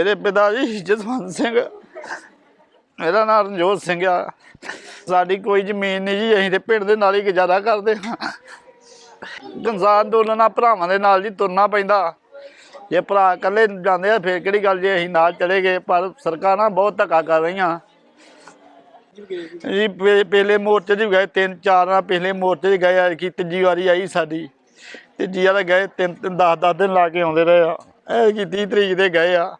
ਮੇਰੇ ਪਿਤਾ ਜੀ ਜਸਵੰਤ ਸਿੰਘ। ਮੇਰਾ ਨਾਮ ਰਣਜੋਤ ਸਿੰਘ ਆ। ਸਾਡੀ ਕੋਈ ਜ਼ਮੀਨ ਨਹੀਂ ਜੀ, ਅਸੀਂ ਤੇ ਪਿੰਡ ਦੇ ਨਾਲ ਹੀ ਗੁਜ਼ਾਰਾ ਕਰਦੇ ਹਾਂ। ਕਿਸਾਨ ਅੰਦੋਲਨ ਭਰਾਵਾਂ ਦੇ ਨਾਲ ਜੀ ਤੁਰਨਾ ਪੈਂਦਾ। ਜੇ ਭਰਾ ਇਕੱਲੇ ਜਾਂਦੇ ਆ, ਫੇਰ ਕਿਹੜੀ ਗੱਲ ਜੇ ਅਸੀਂ ਨਾਲ ਚਲੇ ਗਏ, ਪਰ ਸਰਕਾਰਾਂ ਬਹੁਤ ਧੱਕਾ ਕਰ ਰਹੀਆਂ। ਜੀ ਪਹਿ- ਪਹਿਲੇ ਮੋਰਚੇ 'ਚ ਵੀ ਗਏ, ਤਿੰਨ ਚਾਰ ਨਾਲ ਪਹਿਲੇ ਮੋਰਚੇ 'ਚ ਗਏ ਕਿ ਤੀਜੀ ਵਾਰੀ ਆਈ ਸਾਡੀ। ਤੀਜੀ ਵਾਰ ਗਏ, ਤਿੰਨ ਤਿੰਨ 10 10 ਦਿਨ ਲਾ ਕੇ ਆਉਂਦੇ ਰਹੇ ਆ। ਇਹ ਕਿ 30 ਤਰੀਕ ਦੇ ਗਏ ਆ।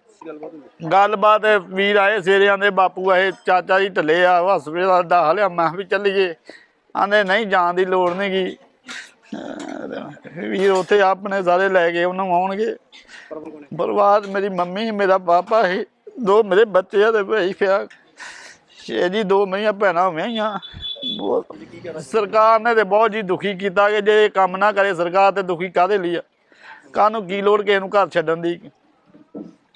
ਗੱਲਬਾਤ ਵੀਰ ਆਏ ਸਵੇਰੇ, ਆਂਦੇ ਬਾਪੂ ਆਏ, ਚਾਚਾ ਜੀ ਢੱਲੇ ਆ ਹਸਪੀਟਲ ਦਾ ਹਾਲਿਆ ਮੈਂ ਕਿਹਾ ਵੀ ਚੱਲੀਏ। ਆਂਦੇ, ਨਹੀਂ ਜਾਣ ਦੀ ਲੋੜ ਨਹੀਂ ਗੀ। ਵੀਰ ਉੱਥੇ ਆਪਣੇ ਸਾਰੇ ਲੈ ਕੇ ਉਹਨੂੰ ਆਉਣਗੇ। ਬਰਬਾਦ ਮੇਰੀ ਮੰਮੀ, ਮੇਰਾ ਪਾਪਾ ਹੈ ਦੋ ਮੇਰੇ ਬੱਚੇ ਆ ਤੇ ਭਾਈ ਪਿਆ ਛੇ ਜੀ ਦੋ ਮੇਰੀਆਂ ਭੈਣਾਂ ਹੋਈਆਂ ਬਹੁਤ ਸਰਕਾਰ ਨੇ ਤੇ ਬਹੁਤ ਜੀ ਦੁਖੀ ਕੀਤਾ ਕਿ ਜੇ ਇਹ ਕੰਮ ਨਾ ਕਰੇ, ਸਰਕਾਰ ਤੇ ਦੁਖੀ ਕਾਦੇ ਲਈ ਆ? ਕਾਹਨੂੰ ਕੀ ਲੋੜ ਕਿਸੇ ਨੂੰ ਘਰ ਛੱਡਣ ਦੀ?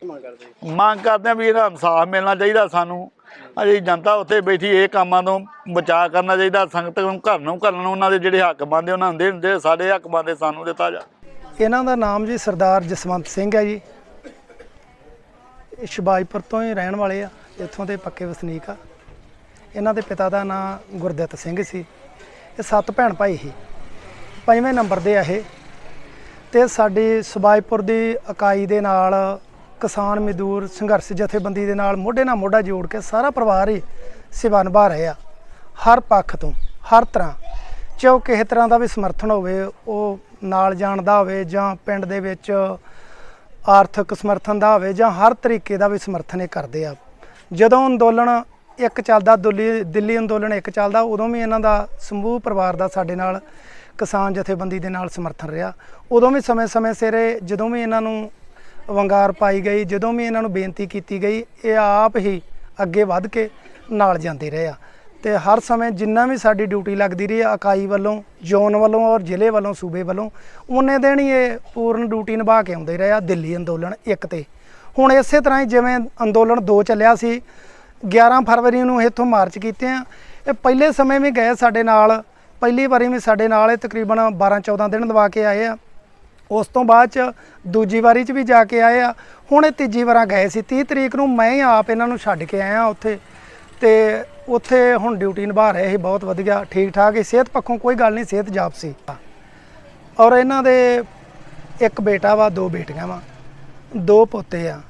ਮੰਗ ਕਰਦੇ ਆ ਵੀ ਇਹਦਾ ਇਨਸਾਫ ਮਿਲਣਾ ਚਾਹੀਦਾ ਸਾਨੂੰ। ਅਜੇ ਜਨਤਾ ਉੱਥੇ ਬੈਠੀ ਇਹ ਕੰਮਾਂ ਤੋਂ ਬਚਾਅ ਕਰਨਾ ਚਾਹੀਦਾ। ਸੰਗਤ ਨੂੰ ਘਰ ਨੂੰ ਘਰ ਨੂੰ ਉਹਨਾਂ ਦੇ ਜਿਹੜੇ ਹੱਕ ਬਣਦੇ ਉਹਨਾਂ ਦੇਣ ਜਿਹੜੇ ਸਾਡੇ ਹੱਕ ਬਣਦੇ ਸਾਨੂੰ ਦਿੱਤਾ ਜਾ। ਇਹਨਾਂ ਦਾ ਨਾਮ ਜੀ ਸਰਦਾਰ ਜਸਵੰਤ ਸਿੰਘ ਹੈ ਜੀ। ਇਹ ਸ਼ਿਵਾਜਪੁਰ ਤੋਂ ਹੀ ਰਹਿਣ ਵਾਲੇ ਆ ਇੱਥੋਂ ਦੇ ਪੱਕੇ ਵਸਨੀਕ ਆ। ਇਹਨਾਂ ਦੇ ਪਿਤਾ ਦਾ ਨਾਮ ਗੁਰਦਿੱਤ ਸਿੰਘ ਸੀ। ਇਹ ਸੱਤ ਭੈਣ ਭਾਈ ਸੀ। ਪੰਜਵੇਂ ਨੰਬਰ ਦੇ ਆ ਇਹ। ਤੇ ਸਾਡੀ ਸ਼ਿਵਾਜਪੁਰ ਦੀ ਇਕਾਈ ਦੇ ਨਾਲ ਕਿਸਾਨ ਮਜ਼ਦੂਰ ਸੰਘਰਸ਼ ਜਥੇਬੰਦੀ ਦੇ ਨਾਲ ਮੋਢੇ ਨਾਲ ਮੋਢਾ ਜੋੜ ਕੇ ਸਾਰਾ ਪਰਿਵਾਰ ਹੀ ਸੇਵਾ ਨਿਭਾ ਰਹੇ ਆ। ਹਰ ਪੱਖ ਤੋਂ, ਹਰ ਤਰ੍ਹਾਂ। ਚਾਹੇ ਕਿਸੇ ਤਰ੍ਹਾਂ ਦਾ ਵੀ ਸਮਰਥਨ ਹੋਵੇ, ਉਹ ਨਾਲ ਜਾਣ ਦਾ ਹੋਵੇ ਜਾਂ ਪਿੰਡ ਦੇ ਵਿੱਚ ਆਰਥਿਕ ਸਮਰਥਨ ਦਾ ਹੋਵੇ ਜਾਂ ਹਰ ਤਰੀਕੇ ਦਾ ਵੀ ਸਮਰਥਨ ਇਹ ਕਰਦੇ ਆ। ਜਦੋਂ ਅੰਦੋਲਨ ਇੱਕ ਚੱਲਦਾ, ਦਿੱਲੀ ਦਿੱਲੀ ਅੰਦੋਲਨ ਇੱਕ ਚੱਲਦਾ, ਉਦੋਂ ਵੀ ਇਹਨਾਂ ਦਾ ਸਮੂਹ ਪਰਿਵਾਰ ਦਾ ਸਾਡੇ ਨਾਲ ਕਿਸਾਨ ਜਥੇਬੰਦੀ ਦੇ ਨਾਲ ਸਮਰਥਨ ਰਿਹਾ। ਉਦੋਂ ਵੀ ਸਮੇਂ-ਸਮੇਂ ਸਿਰੇ ਜਦੋਂ ਵੀ ਇਹਨਾਂ ਨੂੰ ਵੰਗਾਰ ਪਾਈ ਗਈ। ਜਦੋਂ ਵੀ ਇਹਨਾਂ ਨੂੰ ਬੇਨਤੀ ਕੀਤੀ ਗਈ, ਇਹ ਆਪ ਹੀ ਅੱਗੇ ਵੱਧ ਕੇ ਨਾਲ ਜਾਂਦੇ ਰਹੇ ਆ। ਤੇ ਹਰ ਸਮੇਂ ਜਿੰਨਾ ਵੀ ਸਾਡੀ ਡਿਊਟੀ ਲੱਗਦੀ ਰਹੀ ਆ, ਇਕਾਈ ਵੱਲੋਂ, ਜ਼ੋਨ ਵੱਲੋਂ ਔਰ ਜ਼ਿਲ੍ਹੇ ਵੱਲੋਂ, ਸੂਬੇ ਵੱਲੋਂ, ਉਹਨੇ ਦਿਨ ਹੀ ਇਹ ਪੂਰਨ ਡਿਊਟੀ ਨਿਭਾ ਕੇ ਆਉਂਦੇ ਰਹੇ ਆ, ਦਿੱਲੀ ਅੰਦੋਲਨ ਇੱਕ ਤੇ। ਹੁਣ ਇਸੇ ਤਰ੍ਹਾਂ ਹੀ ਜਿਵੇਂ ਅੰਦੋਲਨ 2 ਚੱਲਿਆ ਸੀ 11 ਫਰਵਰੀ ਨੂੰ ਇੱਥੋਂ ਮਾਰਚ ਕੀਤੇ ਆ। ਇਹ ਪਹਿਲੇ ਸਮੇਂ ਵੀ ਗਏ ਸਾਡੇ ਨਾਲ, ਪਹਿਲੀ ਵਾਰੀ ਵੀ ਸਾਡੇ ਨਾਲ ਇਹ ਤਕਰੀਬਨ 12 14 ਦਿਨ ਦਵਾ ਕੇ ਆਏ ਆ। ਉਸ ਤੋਂ ਬਾਅਦ ਚ ਦੂਜੀ ਵਾਰੀ ਚ ਵੀ ਜਾ ਕੇ ਆਏ ਆ। ਹੁਣ ਇਹ ਤੀਜੀ ਵਾਰਾਂ ਗਏ ਸੀ। 30 ਤਰੀਕ ਨੂੰ ਮੈਂ ਹੀ ਆਪ ਇਹਨਾਂ ਨੂੰ ਛੱਡ ਕੇ ਆਇਆ ਉੱਥੇ। ਤੇ ਉੱਥੇ ਹੁਣ ਡਿਊਟੀ ਨਿਭਾ ਰਹੇ ਸੀ, ਬਹੁਤ ਵਧੀਆ, ਠੀਕ ਠਾਕ ਹੀ ਸਿਹਤ ਪੱਖੋਂ ਕੋਈ ਗੱਲ ਨਹੀਂ, ਸਿਹਤ ਜਾਪ ਸੀ। ਔਰ ਇਹਨਾਂ ਦੇ ਇੱਕ ਬੇਟਾ ਵਾ, ਦੋ ਬੇਟੀਆਂ ਵਾ, ਦੋ ਪੋਤੇ ਆ।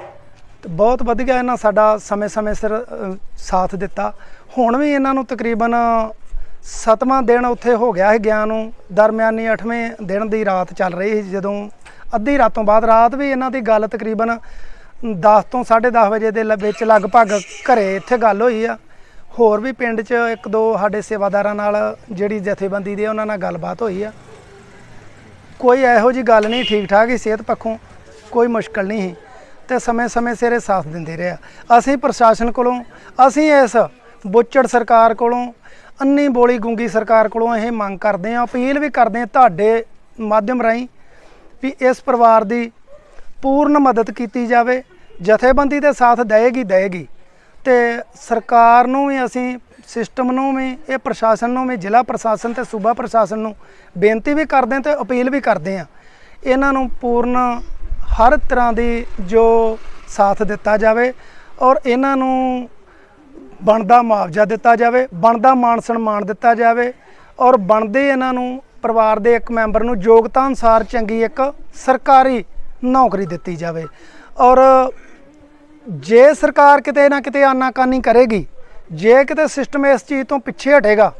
ਤੇ ਬਹੁਤ ਵਧੀਆ ਇਹਨਾਂ ਸਾਡਾ ਸਮੇਂ-ਸਮੇਂ ਸਿਰ ਸਾਥ ਦਿੱਤਾ। ਹੁਣ ਵੀ ਇਹਨਾਂ ਨੂੰ ਤਕਰੀਬਨ ਸਤਵਾਂ ਦਿਨ ਉੱਥੇ ਹੋ ਗਿਆ ਹੈ ਗਿਆ ਨੂੰ, ਦਰਮਿਆਨੀ 8ਵੇਂ ਦਿਨ ਦੀ ਰਾਤ ਚੱਲ ਰਹੀ ਸੀ ਜਦੋਂ ਅੱਧੀ ਰਾਤੋਂ ਬਾਅਦ, ਰਾਤ ਵੀ ਇਹਨਾਂ ਦੀ ਗੱਲ ਤਕਰੀਬਨ 10 ਤੋਂ 10:30 ਵਜੇ ਦੇ ਲ- ਵਿੱਚ ਲਗਭਗ ਘਰੇ ਇੱਥੇ ਗੱਲ ਹੋਈ ਆ। ਹੋਰ ਵੀ ਪਿੰਡ 'ਚ ਇੱਕ ਦੋ ਸਾਡੇ ਸੇਵਾਦਾਰਾਂ ਨਾਲ ਜਿਹੜੀ ਜਥੇਬੰਦੀ ਦੀ ਉਹਨਾਂ ਨਾਲ ਗੱਲਬਾਤ ਹੋਈ ਆ। ਕੋਈ ਇਹੋ ਜੀ ਗੱਲ ਨਹੀਂ ਠੀਕ ਠਾਕ ਹੀ ਸਿਹਤ ਪੱਖੋਂ ਕੋਈ ਮੁਸ਼ਕਲ ਨਹੀਂ ਸੀ ਤੇ ਸਮੇਂ-ਸਮੇਂ ਸਿਰੇ ਸਾਥ ਦਿੰਦੇ ਰਹੇ ਆ। ਅਸੀਂ ਪ੍ਰਸ਼ਾਸਨ ਕੋਲੋਂ, ਅਸੀਂ ਇਸ ਬੁੱਚੜ ਸਰਕਾਰ ਕੋਲੋਂ ਅੰਨੀ ਬੋਲੀ ਗੁੰਗੀ ਸਰਕਾਰ ਕੋਲੋਂ ਇਹ ਮੰਗ ਕਰਦੇ ਆ ਅਪੀਲ ਵੀ ਕਰਦੇ ਆ ਤੁਹਾਡੇ ਮਾਧਿਅਮ ਰਾਹੀਂ ਵੀ ਇਸ ਪਰਿਵਾਰ ਦੀ ਪੂਰਨ ਮਦਦ ਕੀਤੀ ਜਾਵੇ, ਜਥੇਬੰਦੀ ਦੇ ਸਾਥ ਦੇਏਗੀ ਦੇਏਗੀ ਤੇ ਸਰਕਾਰ ਨੂੰ ਵੀ ਅਸੀਂ ਸਿਸਟਮ ਨੂੰ ਵੀ, ਇਹ ਪ੍ਰਸ਼ਾਸਨ ਨੂੰ ਵੀ, ਜ਼ਿਲ੍ਹਾ ਪ੍ਰਸ਼ਾਸਨ ਤੇ ਸੂਬਾ ਪ੍ਰਸ਼ਾਸਨ ਨੂੰ ਬੇਨਤੀ ਵੀ ਕਰਦੇ ਹਾਂ ਤੇ ਅਪੀਲ ਵੀ ਕਰਦੇ ਆ ਇਹਨਾਂ ਨੂੰ ਪੂਰਨ ਹਰ ਤਰ੍ਹਾਂ ਦੀ ਜੋ ਸਾਥ ਦਿੱਤਾ ਜਾਵੇ ਔਰ ਇਹਨਾਂ ਨੂੰ ਬਣਦਾ ਮੁਆਵਜ਼ਾ ਦਿੱਤਾ ਜਾਵੇ, ਬਣਦਾ ਮਾਣ ਸਨਮਾਨ ਦਿੱਤਾ ਜਾਵੇ ਔਰ ਬਣਦੇ ਇਹਨਾਂ ਨੂੰ ਪਰਿਵਾਰ ਦੇ ਇੱਕ ਮੈਂਬਰ ਨੂੰ ਯੋਗਤਾ ਅਨੁਸਾਰ ਚੰਗੀ ਇੱਕ ਸਰਕਾਰੀ ਨੌਕਰੀ ਦਿੱਤੀ ਜਾਵੇ। ਔਰ ਜੇ ਸਰਕਾਰ ਕਿਤੇ ਨਾ ਕਿਤੇ ਆਨਾਕਾਨੀ ਕਰੇਗੀ, ਜੇ ਕਿਤੇ ਸਿਸਟਮ ਇਸ ਚੀਜ਼ ਤੋਂ ਪਿੱਛੇ ਹਟੇਗਾ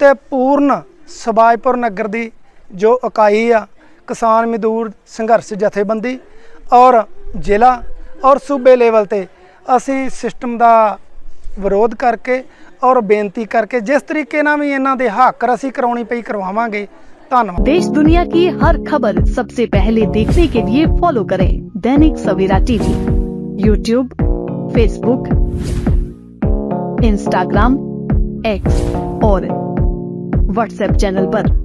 ਤੇ ਪੂਰਨ ਸਬਾਜਪੁਰ ਨਗਰ ਦੀ ਜੋ ਇਕਾਈ ਆ, ਕਿਸਾਨ ਮਜ਼ਦੂਰ ਸੰਘਰਸ਼ ਜਥੇਬੰਦੀ ਔਰ ਜ਼ਿਲ੍ਹਾ ਔਰ ਸੂਬੇ ਲੈਵਲ ਤੇ ਅਸੀਂ ਸਿਸਟਮ ਦਾ ਵਿਰੋਧ ਕਰਕੇ ਔਰ ਬੇਨਤੀ ਕਰਕੇ ਜਿਸ ਤਰੀਕੇ ਨਾਲ ਵੀ ਇਹਨਾਂ ਦੇ ਹੱਕ ਅਸੀਂ ਕਰਾਉਣੀ ਪਈ ਕਰਵਾਵਾਂਗੇ ਧੰਨਵਾਦ देश दुनिया की हर खबर सबसे पहले देखने के लिए फॉलो करें Dainik Savera TV YouTube Facebook Instagram X और व्हाट्सएप चैनल पर।